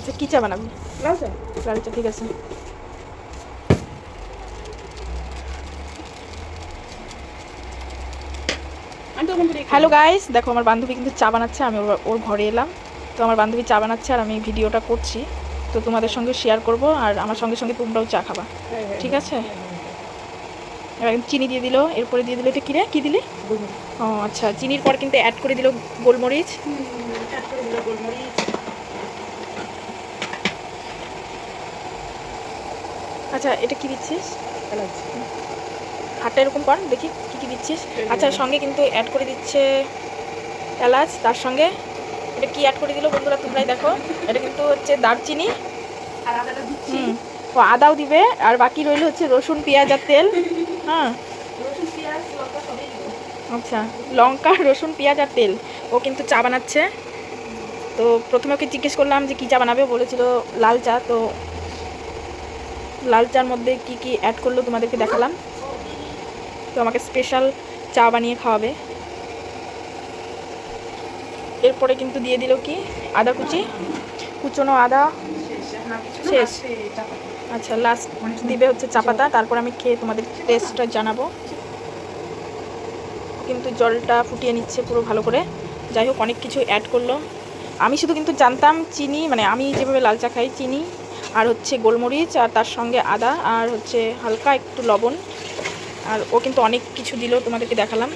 আচ্ছা কী চা বানাবি? লাল চা। লাল চা ঠিক আছে। হ্যালো গাইস দেখো আমার বান্ধবী কিন্তু চা বানাচ্ছে আমি ওর- ওর ঘরে এলাম। তো আমার বান্ধবী চা বানাচ্ছে আর আমি ভিডিওটা করছি। তো তোমাদের সঙ্গে শেয়ার করব আর আমার সঙ্গে সঙ্গে তোমরাও চা খাবা। ঠিক আছে? এবার চিনি দিয়ে দিল এরপরে দিয়ে দিল এটা কিরে কী দিলি? ও আচ্ছা চিনির পর কিন্তু অ্যাড করে দিল গোলমরিচ। আচ্ছা এটা কি দিচ্ছিস? হাতটা এরকম কর দেখি কি কি দিচ্ছিস। আচ্ছা সঙ্গে কিন্তু অ্যাড করে দিচ্ছে এলাচ তার সঙ্গে এটা কি অ্যাড করে দিল বন্ধুরা তোমরাই দেখো। এটা কিন্তু হচ্ছে দারচিনি। আর আদাটা দিচ্ছি। হুম ও আদাও দিবে আর বাকি রইল হচ্ছে রসুন পেঁয়াজ আর তেল। হ্যাঁ। রসুন পেঁয়াজ লঙ্কা সবই দিব। আচ্ছা লঙ্কা রসুন পেঁয়াজ আর তেল। ও কিন্তু চা বানাচ্ছে। তো প্রথমে ওকে জিজ্ঞেস করলাম যে কী চা বানাবে বলেছিল লাল চা তো লাল চার মধ্যে কি কি অ্যাড করল তোমাদেরকে দেখালাম। তো আমাকে স্পেশাল চা বানিয়ে খাওয়াবে। এরপরে কিন্তু দিয়ে দিল কি? আদা কুচি। কুচনো আদা। শেষ। আচ্ছা লাস্ট দিবে হচ্ছে চা পাতা। তারপর আমি খেয়ে তোমাদের টেস্টটা জানাব। কিন্তু জলটা ফুটিয়ে নিচ্ছে পুরো ভালো করে। যাই হোক, অনেক কিছু অ্যাড করল। আমি শুধু কিন্তু জানতাম চিনি মানে আমি যেভাবে লাল চা খাই, চিনি আর হচ্ছে গোলমরিচ আর তার সঙ্গে আদা আর হচ্ছে হালকা একটু লবণ। আর ও কিন্তু অনেক কিছু দিল তোমাদেরকে দেখালাম।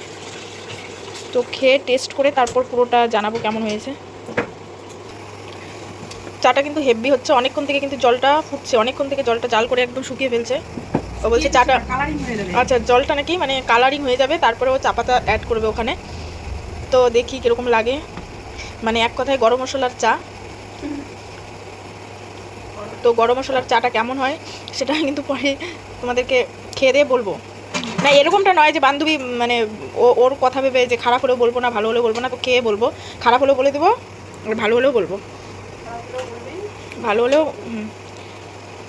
তো খেয়ে টেস্ট করে তারপর পুরোটা জানাব কেমন হয়েছে। চাটা কিন্তু হেভি হচ্ছে। অনেকক্ষণ থেকে কিন্তু জলটা ফুটছে। অনেকক্ষণ থেকে জলটা জাল করে একদম শুকিয়ে ফেলছে। ও বলছে চাটা কালারিং হয়ে যাবে। আচ্ছা জলটা নাকি মানে কালারিং হয়ে যাবে। তারপরে ও চা পাতা অ্যাড করবে ওখানে। তো দেখি কীরকম লাগে। মানে এক কথায় গরম মশলার চা। তো গরম মশলার চাটা কেমন হয়, সেটা কিন্তু পরে তোমাদেরকে খেয়ে দিয়ে বলব। না, এরকমটা নয় যে বান্ধবী মানে ও, ওর কথা ভেবে যে খারাপ হলেও বলব না, ভালো হলেও বলব না, তো খেয়ে বলব। খারাপ হলেও বলে দেবো, আর ভালো হলেও বলব। ভালো হলেও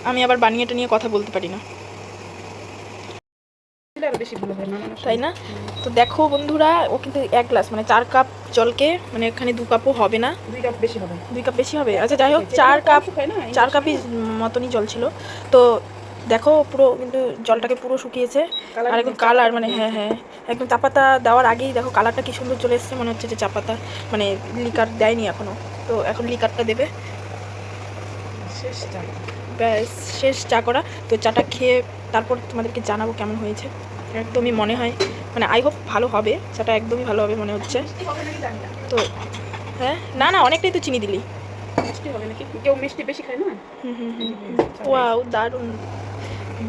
আমি আবার বানিয়েটা নিয়ে কথা বলতে পারি না। বেশি ভালো হয় না তাই না? তো দেখো বন্ধুরা ও কিন্তু এক গ্লাস মানে চার কাপ জলকে মানে এখানে দু কাপও হবে না। দুই কাপ বেশি হবে। দুই কাপ বেশি হবে? আচ্ছা যাই হোক চার কাপ চার কাপই মতনই জল ছিল। তো দেখো পুরো কিন্তু জলটাকে পুরো শুকিয়েছে। আর একদম কালার মানে হ্যাঁ হ্যাঁ। একদম চাপাতা দেওয়ার আগেই দেখো কালারটা কি সুন্দর চলে এসেছে মনে হচ্ছে যে চাপাতা মানে লিকার দেয়নি এখনও। তো এখন লিকারটা দেবে। ব্যাস শেষ চা করা। তো চাটা খেয়ে তারপর তোমাদেরকে জানাব কেমন হয়েছে। একদমই মনে হয়। মানে আই হোপ ভালো হবে চাটা একদমই ভালো হবে মনে হচ্ছে। তো হ্যাঁ না না অনেকটাই তো চিনি দিলি। মিষ্টি নাকি? কেউ মিষ্টি বেশি খায় না? ওয়াও দারুণ।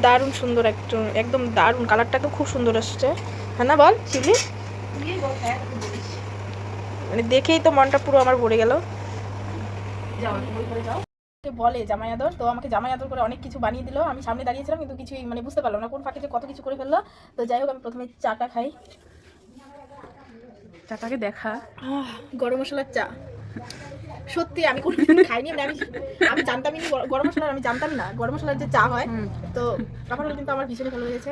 দারুণ সুন্দর একদম একদম দারুণ। কালারটা তো খুব সুন্দর আসছে। হ্যাঁ না বল শিবলি মানে দেখেই তো মনটা পুরো আমার ভরে গেল। যাও। বলে জামাই আদর তো আমাকে জামাই আদর করে অনেক কিছু বানিয়ে দিল। আমি সামনে দাঁড়িয়েছিলাম কিন্তু কিছুই মানে বুঝতে পারলাম না কোন ফাঁকে যে কত কিছু করে ফেলল। তো যাই হোক আমি প্রথমে চাটা খাই। চাটাকে দেখা। গরম মশলার চা। সত্যি আমি কোনোদিন খাইনি মানে আমি আমি জানতামই না গরম মশলার আমি জানতাম না গরম মশলার যে চা হয়। তো তখন কিন্তু আমার ভীষণই ভালো লেগেছে।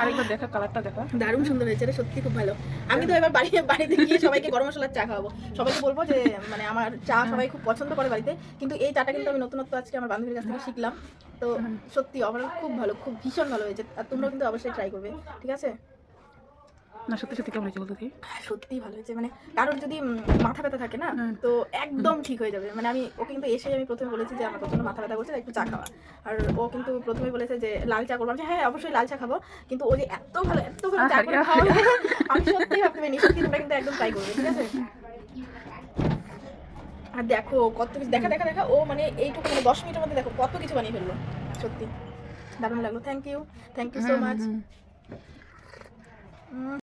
আরেকবার দেখা কালারটা দেখা। দারুণ সুন্দর হয়েছে রে সত্যি খুব ভালো। আমি তো এবার বাড়ি বাড়িতে গিয়ে সবাইকে গরম মশলার চা খাওয়াবো। সবাইকে বলব যে মানে আমার চা সবাই খুব পছন্দ করে বাড়িতে। কিন্তু এই চাটা কিন্তু আমি নতুনত্ব আজকে আমার বান্ধবীর কাছ থেকে শিখলাম। তো সত্যি আমার খুব ভালো খুব ভীষণ ভালো হয়েছে। আর তোমরাও কিন্তু অবশ্যই ট্রাই করবে ঠিক আছে? না সত্যি সত্যি কেমন হয়েছে বলতে দেখি? সত্যি ভালো হয়েছে। মানে কারোর যদি মাথা ব্যথা থাকে না তো একদম ঠিক হয়ে যাবে। মানে আমি ও কিন্তু এসে আমি প্রথমে বলেছি যে আমার প্রচণ্ড মাথা ব্যথা করছে একটু চা খাওয়া। আর ও কিন্তু প্রথমে বলেছে যে লাল চা করব। আমি হ্যাঁ অবশ্যই লাল চা খাব। কিন্তু ও যে এত ভালো এত ভালো চা করে আহারে, খাওয়াবে আমি সত্যি ভাবতে পারিনি। সত্যি তোমরা কিন্তু একদম ট্রাই করবে ঠিক আছে? আর দেখো কত কিছু দেখা দেখা দেখা ও মানে এইটুকু মানে দশ মিনিটের মধ্যে দেখো কত কিছু বানিয়ে ফেলল। সত্যি। দারুণ লাগল। Thank you thank you so much